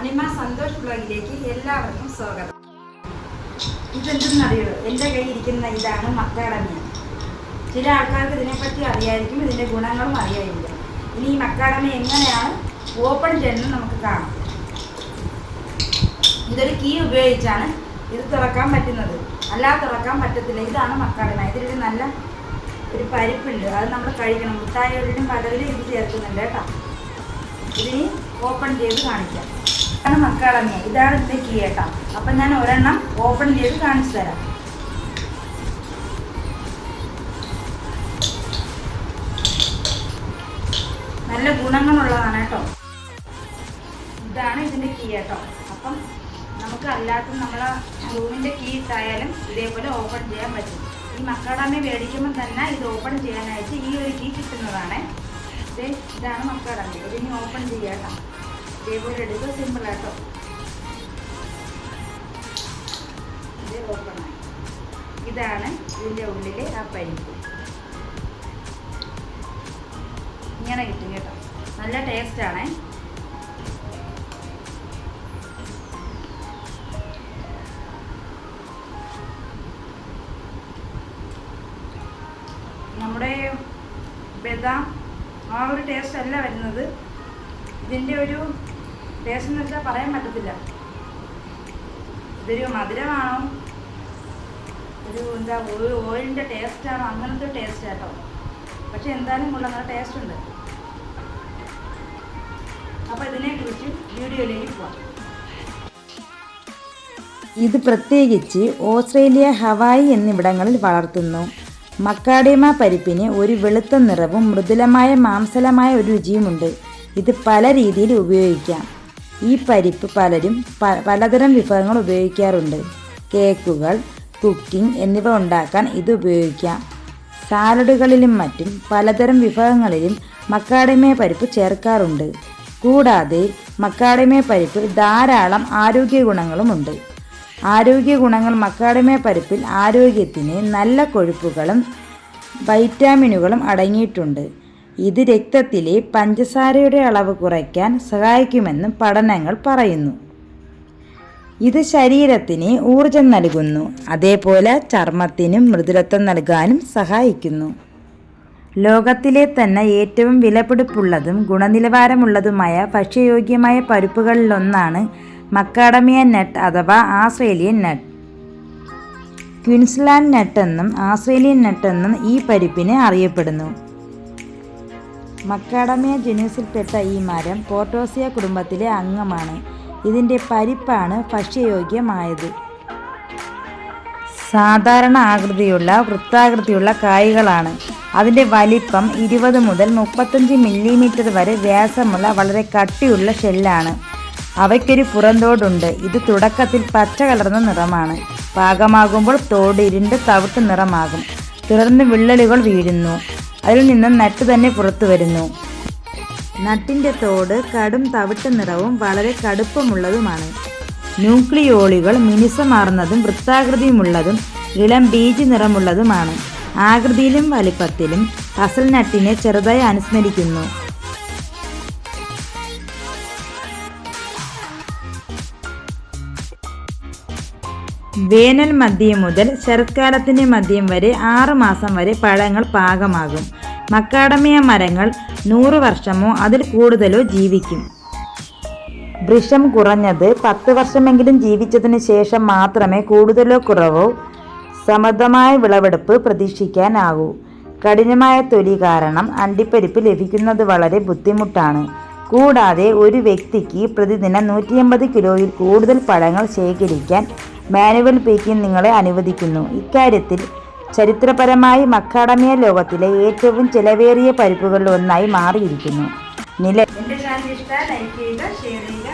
അണിമ സന്തോഷ് ബ്ലോഗിലേക്ക് എല്ലാവർക്കും സ്വാഗതം. ഇതെന്തെന്നറിയോ എന്റെ കയ്യിൽ ഇരിക്കുന്ന ഇതാണ് മക്കാടമിയ ചില ആൾക്കാർക്ക് ഇതിനെപ്പറ്റി അറിയായിരിക്കും ഇതിന്റെ ഗുണങ്ങളും അറിയായിരിക്കും. ഇനി ഈ മക്കാടമി എങ്ങനെയാണ്? ഓപ്പൺ ചെയ്യുന്നത് നമുക്ക് കാണാം. ഇതൊരു കീ ഉപയോഗിച്ചാണ് ഇത് തുറക്കാൻ പറ്റുന്നത്. അല്ലാതെ തുറക്കാൻ പറ്റത്തില്ല. ഇതാണ് മക്കാടമ ഇതിലൊരു നല്ല ഒരു പരിപ്പുണ്ട്. അത് നമ്മൾ കഴിക്കണം. മുട്ടായികളിലും കടലിലും ഇത് ചേർക്കുന്നുണ്ട് കേട്ടോ. ഇതിന് ഓപ്പൺ ചെയ്ത് കാണിക്കാം. ഇതാണ് മക്കാളങ്ങ ഇതാണ് ഇതിന്റെ കീ കേട്ടോ. അപ്പം ഞാൻ ഒരെണ്ണം ഓപ്പൺ ചെയ്ത് കാണിച്ചു തരാം. നല്ല ഗുണങ്ങളുള്ളതാണ് കേട്ടോ. ഇതാണ് ഇതിന്റെ കീ കേട്ടോ. അപ്പം നമുക്ക് അല്ലാത്ത നമ്മളെ റൂമിന്റെ കീ ഇട്ടായാലും ഇതേപോലെ ഓപ്പൺ ചെയ്യാൻ പറ്റും. ഈ മക്കാടാമി മേടിക്കുമ്പോൾ തന്നെ ഇത് ഓപ്പൺ ചെയ്യാനായിട്ട് ഈ ഒരു കീ കിട്ടുന്നതാണ്. ഇത് ഇതാണ് മക്കളമ്മ ഇതിനി ഓപ്പൺ ചെയ്യാം കേട്ടോ. ഇതേപോലെ എടുക്കുക സിമ്പിൾ ആട്ടോ. ഇത് ഓപ്പൺ ആയി. ഇതാണ് ഇതിന്റെ ഉള്ളിലെ ആ പരിപ്പ്. ഇങ്ങനെ കിട്ടും കേട്ടോ. നല്ല ടേസ്റ്റാണേ നമ്മുടെ ബദാം ആ ഒരു ടേസ്റ്റ് അല്ല വരുന്നത്. ഇതിന്റെ ഒരു ടേസ്റ്റ് എന്ന് വെച്ചാൽ പറയാൻ പറ്റത്തില്ല. ഇതൊരു മധുരമാണോ? ഒരു എന്താ ഒരു ഓയിലിന്റെ ടേസ്റ്റാണോ അങ്ങനത്തെ ടേസ്റ്റ് കേട്ടോ. പക്ഷെ എന്തായാലും കൊള്ളാം നല്ല ടേസ്റ്റ് ഉണ്ട്. അപ്പോൾ ഇതിനെക്കുറിച്ച് വീഡിയോയിലേക്ക് പോവാം. ഇത് പ്രത്യേകിച്ച് ഓസ്ട്രേലിയ ഹവായി എന്നിവിടങ്ങളിൽ വളർത്തുന്നു. മക്കാഡിയമ പരിപ്പിന് ഒരു വെളുത്ത നിറവും മൃദുലമായ മാംസലമായ ഒരു രുചിയുമുണ്ട്. ഇത് പല രീതിയിൽ ഉപയോഗിക്കാം. ഈ പരിപ്പ് പലരും പലതരം വിഭവങ്ങൾ ഉപയോഗിക്കാറുണ്ട്. കേക്കുകൾ കുക്കിംഗ് എന്നിവ ഉണ്ടാക്കാൻ ഇത് ഉപയോഗിക്കാം. സാലഡുകളിലും മറ്റും പലതരം വിഭവങ്ങളിലും മക്കാഡമിയ പരിപ്പ് ചേർക്കാറുണ്ട്. കൂടാതെ മക്കാഡമിയ പരിപ്പിൽ ധാരാളം ആരോഗ്യ ഗുണങ്ങളുമുണ്ട് ആരോഗ്യ ഗുണങ്ങൾ മക്കാഡമിയ പരിപ്പിൽ ആരോഗ്യത്തിന് നല്ല കൊഴുപ്പുകളും വൈറ്റാമിനുകളും അടങ്ങിയിട്ടുണ്ട്. ഇത് രക്തത്തിലെ പഞ്ചസാരയുടെ അളവ് കുറയ്ക്കാൻ സഹായിക്കുമെന്നും പഠനങ്ങൾ പറയുന്നു. ഇത് ശരീരത്തിന് ഊർജം നൽകുന്നു. അതേപോലെ ചർമ്മത്തിനും മൃദുലത്വം നൽകാനും സഹായിക്കുന്നു. ലോകത്തിലെ തന്നെ ഏറ്റവും വിലപിടിപ്പുള്ളതും ഗുണനിലവാരമുള്ളതുമായ ഭക്ഷ്യയോഗ്യമായ പരിപ്പുകളിലൊന്നാണ് മക്കാഡമിയ നട്ട് അഥവാ ആസ്ട്രേലിയൻ നട്ട് ക്വിൻസ്ലാൻഡ് നട്ടെന്നും ആസ്ട്രേലിയൻ നട്ടെന്നും ഈ പരിപ്പിനെ അറിയപ്പെടുന്നു. മക്കാഡമിയ ജനീസിൽപ്പെട്ട ഈ മരം പോർട്ടോസിയ കുടുംബത്തിലെ അംഗമാണ്. ഇതിന്റെ പരിപ്പാണ് ഭക്ഷ്യയോഗ്യമായത്. സാധാരണ ആകൃതിയുള്ള വൃത്താകൃതിയുള്ള കായ്കളാണ്. അതിന്റെ വലിപ്പം ഇരുപത് മുതൽ മുപ്പത്തഞ്ച് മില്ലിമീറ്റർ വരെ വ്യാസമുള്ള വളരെ കട്ടിയുള്ള ഷെല്ലാണ്. അവയ്ക്കൊരു പുറന്തോടുണ്ട്. ഇത് തുടക്കത്തിൽ പച്ച കലർന്ന നിറമാണ്. പാകമാകുമ്പോൾ തോട് ഇരുണ്ട് തവിട്ട് നിറമാകും. തുടർന്ന് വിള്ളലുകൾ വീഴുന്നു. അതിൽ നിന്നും നട്ട് തന്നെ പുറത്തു വരുന്നു. നട്ടിന്റെ തോട് കടും തവിട്ട് നിറവും വളരെ കടുപ്പമുള്ളതുമാണ്. ന്യൂക്ലിയോളുകൾ മിനുസമാർന്നതും വൃത്താകൃതിയുമുള്ളതും ഇളം ബീജ് നിറമുള്ളതുമാണ്. ആകൃതിയിലും വലിപ്പത്തിലും അസൽ നട്ടിനെ ചെറുതായി അനുസ്മരിക്കുന്നു. വേനൽ മധ്യം മുതൽ ശരത്കാലത്തിന്റെ മധ്യം വരെ ആറ് മാസം വരെ പഴങ്ങൾ പാകമാകും. മക്കാഡമിയ മരങ്ങൾ നൂറ് വർഷമോ അതിൽ കൂടുതലോ ജീവിക്കും. വൃഷം കുറഞ്ഞത് പത്ത് വർഷമെങ്കിലും ജീവിച്ചതിന് ശേഷം മാത്രമേ കൂടുതലോ കുറവോ സമൃദ്ധമായ വിളവെടുപ്പ് പ്രതീക്ഷിക്കാനാകൂ. കഠിനമായ തൊലി കാരണം അണ്ടിപ്പരിപ്പ് ലഭിക്കുന്നത് വളരെ ബുദ്ധിമുട്ടാണ്. കൂടാതെ ഒരു വ്യക്തിക്ക് പ്രതിദിനം നൂറ്റിയമ്പത് കിലോയിൽ കൂടുതൽ പഴങ്ങൾ ശേഖരിക്കാൻ മാനുവൽ പീക്കിംഗ് നിങ്ങളെ അനുവദിക്കുന്നു. ഇക്കാര്യത്തിൽ ചരിത്രപരമായി മക്കാഡമിയ ലോകത്തിലെ ഏറ്റവും ചിലവേറിയ പരിപ്പുകളിൽ ഒന്നായി മാറിയിരിക്കുന്നു. നില ലൈക്ക് ചെയ്യുക ഷെയർ ചെയ്യുക